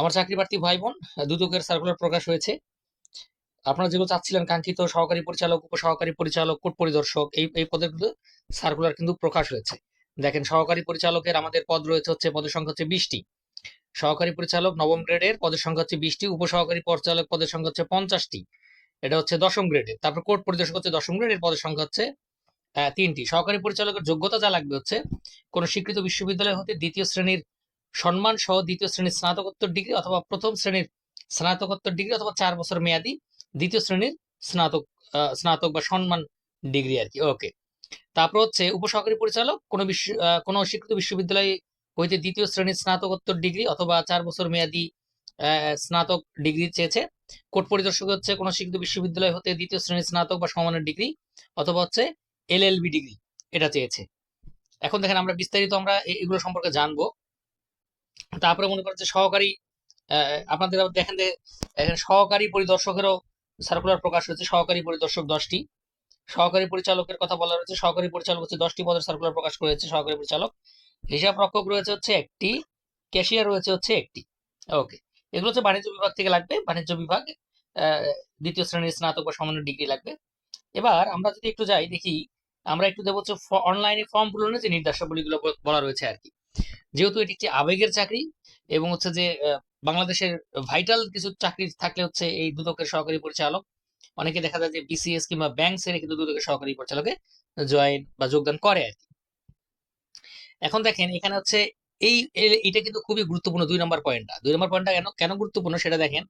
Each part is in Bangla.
আমার চাকরি প্রার্থী ভাই বোন দুদকের সার্কুলার প্রকাশ হয়েছে। আপনারা যেগুলো চাচ্ছিলেন, কাঙ্ক্ষিত সহকারী পরিচালক, উপসহকারী পরিচালক কোর্ট পরিদর্শক, এই এই পদের কিন্তু সার্কুলার কিন্তু প্রকাশ হয়েছে। দেখেন, সহকারী পরিচালকের আমাদের পদ রয়েছে হচ্ছে, পদের সংখ্যা হচ্ছে বিশটি। সহকারী পরিচালক নবম গ্রেডের পদের সংখ্যা হচ্ছে বিশটি, উপসহকারী পরিচালক পদের সংখ্যা হচ্ছে পঞ্চাশটি। এটা হচ্ছে দশম গ্রেডের। তারপর কোর্ট পরিদর্শক হচ্ছে দশম গ্রেডের পদের সংখ্যা হচ্ছে তিনটি। সহকারী পরিচালকের যোগ্যতা যা লাগবে হচ্ছে, কোন স্বীকৃত বিশ্ববিদ্যালয় হতে দ্বিতীয় শ্রেণির সম্মান সহ দ্বিতীয় শ্রেণির স্নাতকোত্তর ডিগ্রি অথবা প্রথম শ্রেণির স্নাতকোত্তর ডিগ্রি অথবা চার বছর মেয়াদি দ্বিতীয় শ্রেণির স্নাতক স্নাতক বা সম্মান ডিগ্রি আর কি। ওকে তারপর হচ্ছে উপসহকারী পরিচালক, কোনো বিশ্ব কোনো স্বীকৃত বিশ্ববিদ্যালয় হইতে দ্বিতীয় শ্রেণির স্নাতকোত্তর ডিগ্রি অথবা চার বছর মেয়াদি স্নাতক ডিগ্রি চেয়েছে। কোর্ট পরিদর্শক হচ্ছে কোনো স্বীকৃত বিশ্ববিদ্যালয় হতে দ্বিতীয় শ্রেণির স্নাতক বা সমানের ডিগ্রি অথবা হচ্ছে এলএলবি ডিগ্রি, এটা চেয়েছে। এখন দেখেন আমরা বিস্তারিত আমরা এগুলো সম্পর্কে জানব। তারপরে মনে করেন যে সহকারী আপনাদের দেখেন যে, এখানে সহকারী পরিদর্শকেরও সার্কুলার প্রকাশ হয়েছে, সহকারী পরিদর্শক দশটি। সহকারী পরিচালকের কথা বলা রয়েছে সহকারী পরিচালক হচ্ছে দশটি পদের সার্কুলার প্রকাশ করেছে সহকারী পরিচালক। হিসাব রক্ষক রয়েছে হচ্ছে একটি ক্যাশিয়ার রয়েছে হচ্ছে একটি। ওকে, এগুলো হচ্ছে বাণিজ্য বিভাগ থেকে লাগবে, বাণিজ্য বিভাগ দ্বিতীয় শ্রেণির স্নাতক বা সমানের ডিগ্রি লাগবে। এবার আমরা যদি একটু যাই, দেখি, আমরা একটু দেবো হচ্ছে অনলাইনে ফর্ম পূরণের যে নির্দেশাবলীগুলো বলা রয়েছে আর কি। যেহেতু এটি একটি আবেগের চাকরি এবং হচ্ছে যে বাংলাদেশের ভাইটাল কিছু চাকরি থাকলে হচ্ছে এই দুদকের সহকারী পরিচালক, অনেকে দেখা যায় যে বিসিএস কিংবা ব্যাংক সেরে কিন্তু দুদকের সহকারী পরিচালকে জয়েন বা যোগদান করে আর কি। এখন দেখেন, এখানে হচ্ছে এই এটা কিন্তু খুবই গুরুত্বপূর্ণ দুই নম্বর পয়েন্টটা দুই নম্বর পয়েন্টটা কেন কেন গুরুত্বপূর্ণ সেটা দেখেন,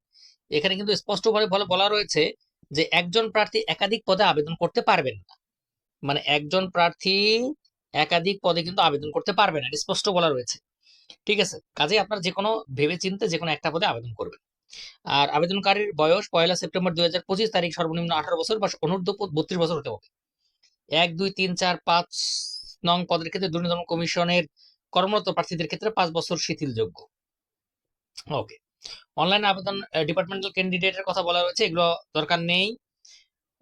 এখানে কিন্তু স্পষ্টভাবে ভালো বলা রয়েছে যে একজন প্রার্থী একাধিক পদে আবেদন করতে পারবেন না। মানে একজন প্রার্থী একাধিক পদে কিন্তু আবেদন করতে পারবে না এটা স্পষ্ট বলা রয়েছে। ঠিক আছে? কাজে আপনার যে কোনো ভেবে চিন্তে যে কোনো একটা পদে আবেদন করবেন। আর আবেদনকারীর বয়স পয়লা সেপ্টেম্বর দুই হাজার পঁচিশ তারিখ সর্বনিম্ন আঠারো বছর বা অনূর্ধ্ব বত্রিশ বছর হতে হবে। এক, দুই, তিন, চার, পাঁচ, নং পদের ক্ষেত্রে দুর্নীতি কমিশনের কর্মরত প্রার্থীদের ক্ষেত্রে পাঁচ বছর শিথিলযোগ্য। ওকে। অনলাইন আবেদন ডিপার্টমেন্টাল ক্যান্ডিডেটের কথা বলা হয়েছে এগুলো দরকার নেই।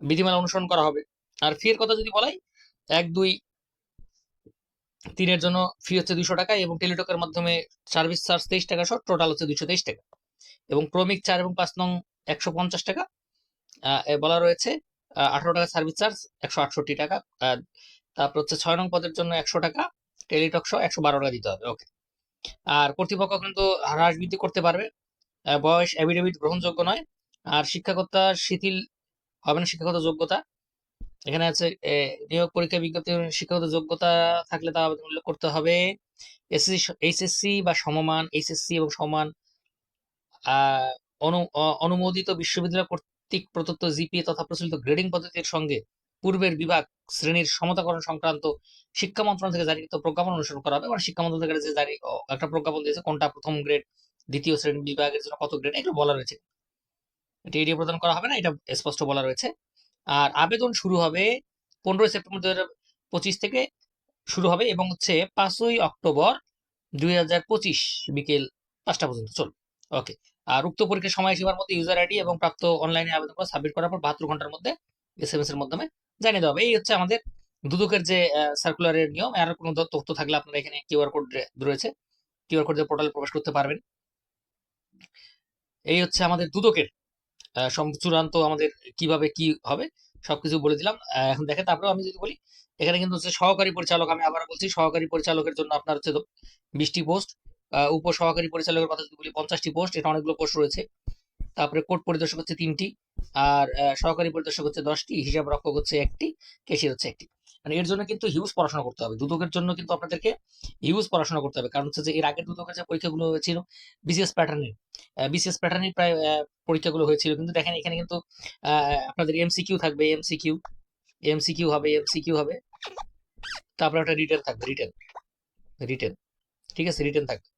বিধিমালা অনুসরণ করা হবে। আর ফির কথা যদি বলাই, এক, দুই তিনের জন্য ফি হচ্ছে দুশো টাকা এবং টেলিটকের মাধ্যমে সার্ভিস চার্জ তেইশ টাকা সহ টোটাল হচ্ছে দুশো তেইশ টাকা। এবং ক্রমিক চার এবং পাঁচ নং একশো পঞ্চাশ টাকা বলা রয়েছে আঠারো টাকা সার্ভিস চার্জ একশো আটষট্টি টাকা তারপর হচ্ছে ছয় নং পদের জন্য একশো টাকা টেলিটক সহ একশো বারো টাকা দিতে হবে ওকে আর কর্তৃপক্ষ কিন্তু হ্রাস বৃদ্ধি করতে পারবে বয়স অ্যাফিডেভিট গ্রহণযোগ্য নয়, আর শিক্ষাকর্তা শিথিল হবে না, শিক্ষাগত যোগ্যতা। এখানে আছে নিয়োগ পরীক্ষা বিজ্ঞপ্তি শিক্ষাগত যোগ্যতা থাকলে তা আবেদন উল্লেখ করতে হবে। এসএসসি, এইচএসসি বা সমমান, এইচএসসি এবং সমান অনুমোদিত বিশ্ববিদ্যালয় কর্তৃক প্রদত্ত জিপিএ তথা প্রচলিত গ্রেডিং পদ্ধতির সঙ্গে পূর্বের বিভাগ শ্রেণির সমতাকরণ সংক্রান্ত শিক্ষা মন্ত্রণালয় থেকে জারিকৃত প্রজ্ঞাপন অনুসরণ করা হবে। মানে শিক্ষা মন্ত্রণালয় থেকে যে জারি একটা প্রজ্ঞাপন দিয়েছে, কোনটা প্রথম গ্রেড, দ্বিতীয় শ্রেণি বিভাগের জন্য কত গ্রেড, এগুলো বলা রয়েছে। এটা এড়িয়ে প্রদান করা হবে না, এটা স্পষ্ট বলা রয়েছে। আর আবেদন শুরু হবে পনেরোই সেপ্টেম্বর দু পঁচিশ থেকে শুরু হবে এবং হচ্ছে পাঁচই অক্টোবর দুই হাজার পঁচিশ বিকেল পাঁচটা পর্যন্ত। চল ওকে। আর উক্ত পরীক্ষার সময় সীমার মধ্যে ইউজার আইডি এবং প্রাপ্ত অনলাইনে আবেদন করে সাবমিট করার পর বাহাত্তর ঘণ্টার মধ্যে এস এম এস এর মাধ্যমে জানিয়ে দেওয়া হবে। এই হচ্ছে আমাদের দুদকের যে সার্কুলারের নিয়ম। আর কোনো তথ্য থাকলে আপনারা এখানে কিউআর কোড রয়েছে। কিউআর কোড দিয়ে পোর্টালে প্রবেশ করতে পারবেন। এই হচ্ছে আমাদের দুদকের চূড়ান্ত আমাদের কীভাবে কি হবে, সবকিছু বলে দিলাম। এখন দেখে তারপরে আমি যদি বলি, এখানে কিন্তু হচ্ছে সহকারী পরিচালক আমি আবার বলছি, সহকারী পরিচালকের জন্য আপনার হচ্ছে বিশটি পোস্ট উপ সহকারী পরিচালকের কথা যদি বলি, পঞ্চাশটি পোস্ট, এটা অনেকগুলো পোস্ট রয়েছে। তারপরে কোর্ট পরিদর্শক হচ্ছে তিনটি, আর সহকারী পরিদর্শক হচ্ছে দশটি, হিসাব রক্ষক হচ্ছে একটি কেশির হচ্ছে একটি। মানে এর জন্য কিন্তু হিউজ পড়াশোনা করতে হবে। দুদকের জন্য কিন্তু আপনাদেরকে হিউজ পড়াশোনা করতে হবে। কারণ হচ্ছে যে, এর আগের দুদকের যে পরীক্ষাগুলো হয়েছিল, বিসিএস প্যাটার্নের বিসিএস প্যাটার্নের প্রায় পরীক্ষাগুলো হয়েছিল। কিন্তু দেখেন, এখানে কিন্তু আপনাদের এমসিকিউ থাকবে এমসিকিউ এমসিকিউ হবে এমসিকিউ হবে। তারপরে একটা রিটেন থাকবে রিটেন রিটেন ঠিক আছে? রিটেন থাকবে।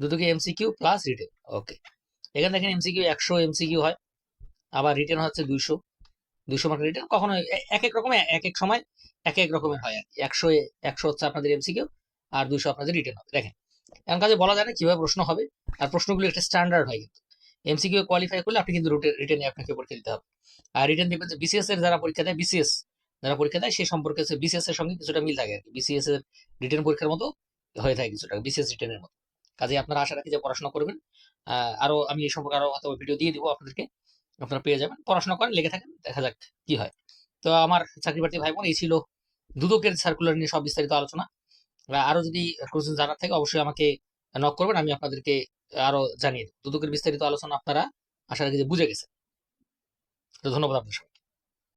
দুটোকে এমসিকিউ প্লাস রিটেন ওকে এখানে দেখেন এমসিকিউ একশো এমসিকিউ হয়, আবার রিটেন হচ্ছে দুইশো। দুইশো মার্ক রিটেন কখনো এক এক রকমের এক এক সময় এক এক রকমের হয় আর কি। একশো একশো হচ্ছে আপনাদের এমসিকিউ আর দুইশো আপনাদের রিটেন হবে। দেখেন এমন কাজে বলা যায় না কীভাবে প্রশ্ন হবে আর প্রশ্নগুলো একটা স্ট্যান্ডার্ড হয় কিন্তু। এমসিকিউ কোয়ালিফাই করলে আপনি কিন্তু রিটেনে আপনাকে পরীক্ষা দিতে হবে। আর রিটেন দেখবেন যে বিসিএস এর যারা পরীক্ষা দেয় বিসিএস যারা পরীক্ষা দেয় সেই সম্পর্কে হচ্ছে বিসিএস এর সঙ্গে কিছুটা মিল থাকে আর কি। বিসিএস এর রিটেন পরীক্ষার মতো হয়ে থাকে কিছুটা বিসিএস রিটার্নের মতো। কাজে আপনারা আশা রাখি যে পড়াশোনা করবেন। আহ, আরও আমি এই সম্পর্কে আরও হয়তো ভিডিও দিয়ে দিব আপনাদেরকে। আপনারা পেয়ে যাবেন। পড়াশোনা করেন লেগে থাকেন দেখা যাক কি হয়। তো আমার চাকরি প্রার্থী ভাই বোন এই ছিল দুদকের সার্কুলার নিয়ে সব বিস্তারিত আলোচনা। আরও যদি কোশ্চেন জানার থাকে, অবশ্যই আমাকে নক করবেন, আমি আপনাদেরকে আরও জানিয়ে দুদকের বিস্তারিত আলোচনা আপনারা আশা রাখি যে বুঝে গেছেন। তো ধন্যবাদ আপনার সবাই